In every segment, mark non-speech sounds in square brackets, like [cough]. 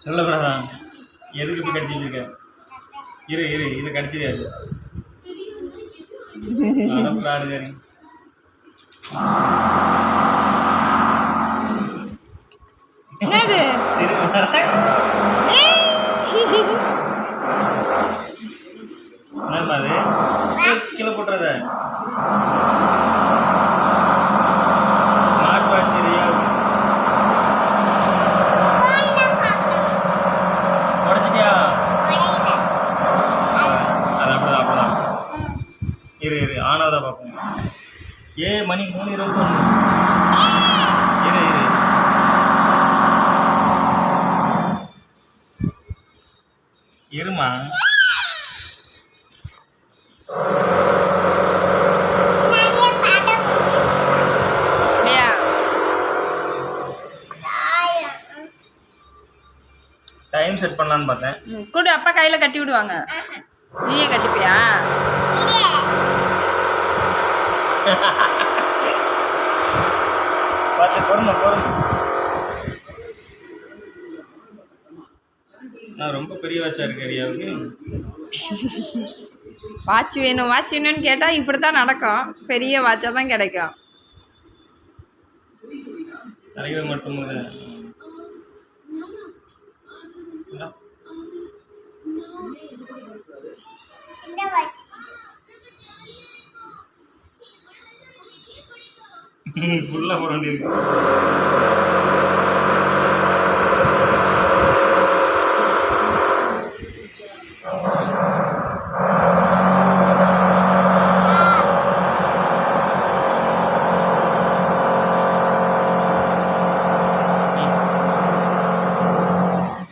சொல்லக்கூடாதா எதுக்கு இப்படி கடிச்சு வச்சிருக்க இரு இரு இது கடிச்சது என்னது? சரி என்னம்மா அது? கீழே போட்டுறத. இரு இரு ஆனாதான் பார்ப்போம். ஏ மணி மூணு இருபத்தொன்று இரு இரு. இருமா? அப்படியா டைம் செட் பண்ணலான்னு பார்த்தேன். கொடு அப்பா கையில் கட்டி விடுவாங்க. நீயே கட்டிப்பியா [laughs] பார்த்து பொறுமை பொறுமை. நான் ரொம்ப பெரிய வாட்சா இருக்கு ஏரியாவுக்கு [laughs] வாட்ச் வேணும் வாட்ச் வேணும்னு கேட்டால் இப்படி தான் நடக்கும். பெரிய வாட்சாக தான் கிடைக்கும். தலைவர் மட்டும் [laughs] ஃபுல்லாக போட வேண்டியிருக்கு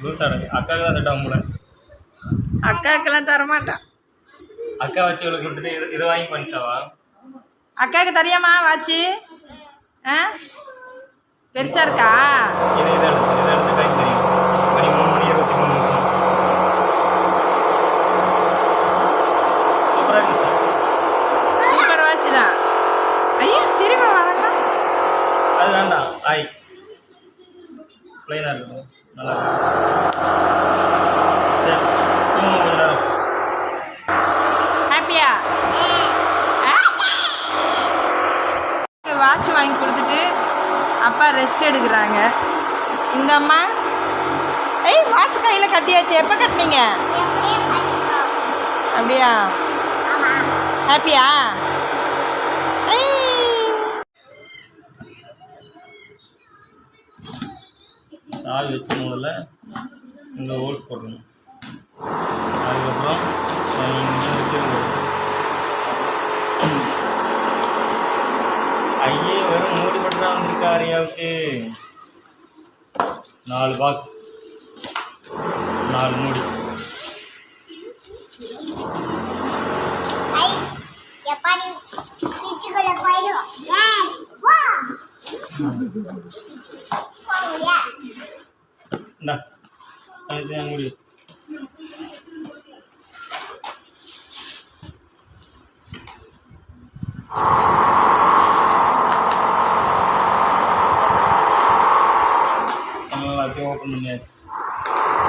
லூஸ் ஆடுது அக்காவுக்கு தான் ரெட்டாக கூட அக்காவுக்கெல்லாம் தரமாட்டான் அக்கா வச்சு இவளுக்கு கொடுத்துட்டு இதை இதை வாங்கி பண்ணிச்சாவா? அக்காவுக்கு தெரியாமா வாட்ச்சு ஆ? பெருசாக இருக்கா? இதை இதை எடுத்து இதை எடுத்து டைம் தெரியும் மணி மூணு மணி இருபத்தி மூணு நிமிஷம். சூப்பராக இருக்கு சார். சூப்பர் வாட்ச் தான். ஐயோ சிரிப்பா வரங்க அது வேண்டாம். ஆய் ப்ளைனாக இருக்கும். நல்லா இருக்கும் சரி தூங்க கொஞ்ச நேரம் ஹாப்பியா வாட்ச் வாங்கி கொடுத்துட்டு அப்பா ரெஸ்ட் எடுக்கிறாங்க. இந்த அம்மா ஏய் வாட்ச் கையில் கட்டியாச்சு. எப்போ கட்டினீங்க? அப்படியா? ஹாப்பியா சாவி வச்சு முதல்ல இந்த ஹோல்ஸ் போடணும் அதுக்கப்புறம் ஆரியாவுக்கு நாலு பாக்ஸ் நாலு மூடி. மூடி.